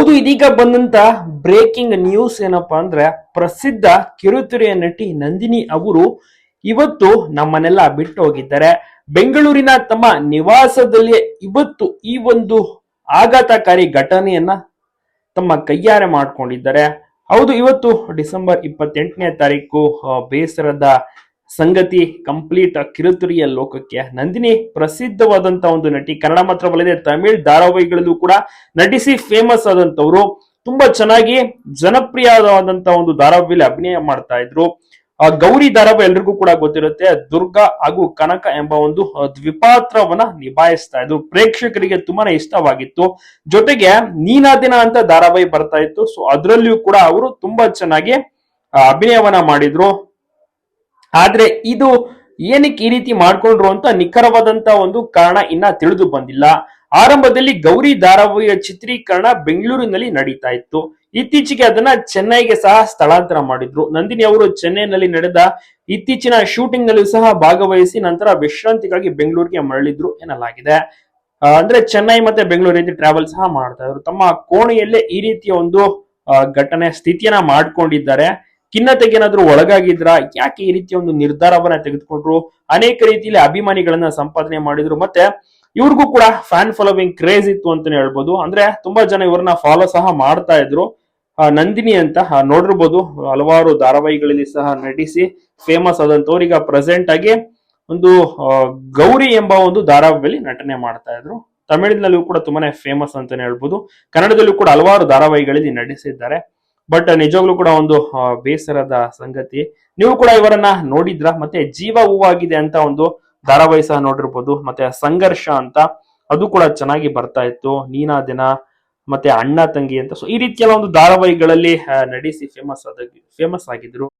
ಹೌದು, ಇದೀಗ ಬಂದಂತ ಬ್ರೇಕಿಂಗ್ ನ್ಯೂಸ್ ಏನಪ್ಪಾ ಅಂದ್ರೆ ಪ್ರಸಿದ್ಧ ಕಿರುತೆರೆಯ ನಟಿ ನಂದಿನಿ ಅವರು ಇವತ್ತು ನಮ್ಮನ್ನೆಲ್ಲ ಬಿಟ್ಟು ಹೋಗಿದ್ದಾರೆ. ಬೆಂಗಳೂರಿನ ತಮ್ಮ ನಿವಾಸದಲ್ಲಿ ಇವತ್ತು ಈ ಒಂದು ಆಘಾತಕಾರಿ ಘಟನೆಯನ್ನ ತಮ್ಮ ಕೈಯಾರೆ ಮಾಡ್ಕೊಂಡಿದ್ದಾರೆ. ಹೌದು, ಇವತ್ತು ಡಿಸೆಂಬರ್ ಇಪ್ಪತ್ತೆಂಟನೇ ತಾರೀಕು ಬೇಸರದ ಸಂಗತಿ ಕಂಪ್ಲೀಟ್ ಕಿರುತುರಿಯ ಲೋಕಕ್ಕೆ. ನಂದಿನಿ ಪ್ರಸಿದ್ಧವಾದಂತ ಒಂದು ನಟಿ. ಕನ್ನಡ ಮಾತ್ರವಲ್ಲದೆ ತಮಿಳ್ ಧಾರಾವಾಹಿಗಳಲ್ಲೂ ಕೂಡ ನಟಿಸಿ ಫೇಮಸ್ ಆದಂತವ್ರು ತುಂಬಾ ಚೆನ್ನಾಗಿ ಜನಪ್ರಿಯವಾದಂತ ಒಂದು ಧಾರಾವಾಹಿಯಲ್ಲಿ ಅಭಿನಯ ಮಾಡ್ತಾ ಇದ್ರು. ಆ ಗೌರಿ ಧಾರಾವಾಹಿ ಎಲ್ರಿಗೂ ಕೂಡ ಗೊತ್ತಿರುತ್ತೆ. ದುರ್ಗಾ ಹಾಗೂ ಕನಕ ಎಂಬ ಒಂದು ದ್ವಿಪಾತ್ರವನ್ನ ನಿಭಾಯಿಸ್ತಾ ಇದ್ರು. ಪ್ರೇಕ್ಷಕರಿಗೆ ತುಂಬಾನೇ ಇಷ್ಟವಾಗಿತ್ತು. ಜೊತೆಗೆ ನೀನಾದಿನ ಅಂತ ಧಾರಾವಾಹಿ ಬರ್ತಾ ಇತ್ತು. ಸೊ ಅದರಲ್ಲಿಯೂ ಕೂಡ ಅವರು ತುಂಬಾ ಚೆನ್ನಾಗಿ ಅಭಿನಯವನ್ನ ಮಾಡಿದ್ರು. ಆದ್ರೆ ಇದು ಏನಕ್ಕೆ ಈ ರೀತಿ ಮಾಡ್ಕೊಂಡ್ರು ಅಂತ ನಿಖರವಾದಂತ ಒಂದು ಕಾರಣ ಇನ್ನ ತಿಳಿದು ಬಂದಿಲ್ಲ. ಆರಂಭದಲ್ಲಿ ಗೌರಿ ಧಾರಾವಾಹಿಯ ಚಿತ್ರೀಕರಣ ಬೆಂಗಳೂರಿನಲ್ಲಿ ನಡೀತಾ ಇತ್ತು. ಇತ್ತೀಚೆಗೆ ಅದನ್ನ ಚೆನ್ನೈಗೆ ಸಹ ಸ್ಥಳಾಂತರ ಮಾಡಿದ್ರು. ನಂದಿನಿ ಅವರು ಚೆನ್ನೈನಲ್ಲಿ ನಡೆದ ಇತ್ತೀಚಿನ ಶೂಟಿಂಗ್ ನಲ್ಲೂ ಸಹ ಭಾಗವಹಿಸಿ ನಂತರ ವಿಶ್ರಾಂತಿಗಾಗಿ ಬೆಂಗಳೂರಿಗೆ ಮರಳಿದ್ರು ಎನ್ನಲಾಗಿದೆ. ಅಂದ್ರೆ ಚೆನ್ನೈ ಮತ್ತೆ ಬೆಂಗಳೂರು ಟ್ರಾವೆಲ್ ಸಹ ಮಾಡ್ತಾ ಇದ್ರು. ತಮ್ಮ ಕೋಣೆಯಲ್ಲೇ ಈ ರೀತಿಯ ಒಂದು ಘಟನೆ ಸ್ಥಿತಿಯನ್ನ ಮಾಡ್ಕೊಂಡಿದ್ದಾರೆ. ಖಿನ್ನತೆಗೆ ಏನಾದ್ರು ಒಳಗಾಗಿದ್ರಾ? ಯಾಕೆ ಈ ರೀತಿಯ ಒಂದು ನಿರ್ಧಾರವನ್ನ ತೆಗೆದುಕೊಂಡ್ರು? ಅನೇಕ ರೀತಿಯಲ್ಲಿ ಅಭಿಮಾನಿಗಳನ್ನ ಸಂಪಾದನೆ ಮಾಡಿದ್ರು. ಮತ್ತೆ ಇವ್ರಿಗೂ ಕೂಡ ಫ್ಯಾನ್ ಫಾಲೋವಿಂಗ್ ಕ್ರೇಜ್ ಇತ್ತು ಅಂತಾನೆ ಹೇಳ್ಬೋದು. ಅಂದ್ರೆ ತುಂಬಾ ಜನ ಇವ್ರನ್ನ ಫಾಲೋ ಸಹ ಮಾಡ್ತಾ ಇದ್ರು. ನಂದಿನಿ ಅಂತ ನೋಡಿರ್ಬೋದು. ಹಲವಾರು ಧಾರಾವಾಹಿಗಳಲ್ಲಿ ಸಹ ನಟಿಸಿ ಫೇಮಸ್ ಆದಂತವ್ರು ಈಗ ಪ್ರೆಸೆಂಟ್ ಆಗಿ ಒಂದು ಗೌರಿ ಎಂಬ ಒಂದು ಧಾರಾವಾಹಿಯಲ್ಲಿ ನಟನೆ ಮಾಡ್ತಾ ಇದ್ರು. ತಮಿಳಿನಲ್ಲೂ ಕೂಡ ತುಂಬಾನೇ ಫೇಮಸ್ ಅಂತಾನೆ ಹೇಳ್ಬೋದು. ಕನ್ನಡದಲ್ಲೂ ಕೂಡ ಹಲವಾರು ಧಾರಾವಾಹಿಗಳಲ್ಲಿ ನಟಿಸಿದ್ದಾರೆ. ಬಟ್ ನಿಜವಾಗ್ಲೂ ಕೂಡ ಒಂದು ಬೇಸರದ ಸಂಗತಿ. ನೀವು ಕೂಡ ಇವರನ್ನ ನೋಡಿದ್ರ, ಮತ್ತೆ ಜೀವ ಹೂವಾಗಿದೆ ಅಂತ ಒಂದು ಧಾರಾವಾಹಿ ಸಹ ನೋಡಿರ್ಬೋದು, ಮತ್ತೆ ಸಂಘರ್ಷ ಅಂತ ಅದು ಕೂಡ ಚೆನ್ನಾಗಿ ಬರ್ತಾ ಇತ್ತು. ನೀನಾ, ದಿನ, ಮತ್ತೆ ಅಣ್ಣ, ತಂಗಿ ಅಂತ. ಸೊ ಈ ರೀತಿಯ ಒಂದು ಧಾರಾವಾಹಿಗಳಲ್ಲಿ ನಡೆಸಿ ಫೇಮಸ್ ಆದ ಫೇಮಸ್ ಆಗಿದ್ರು.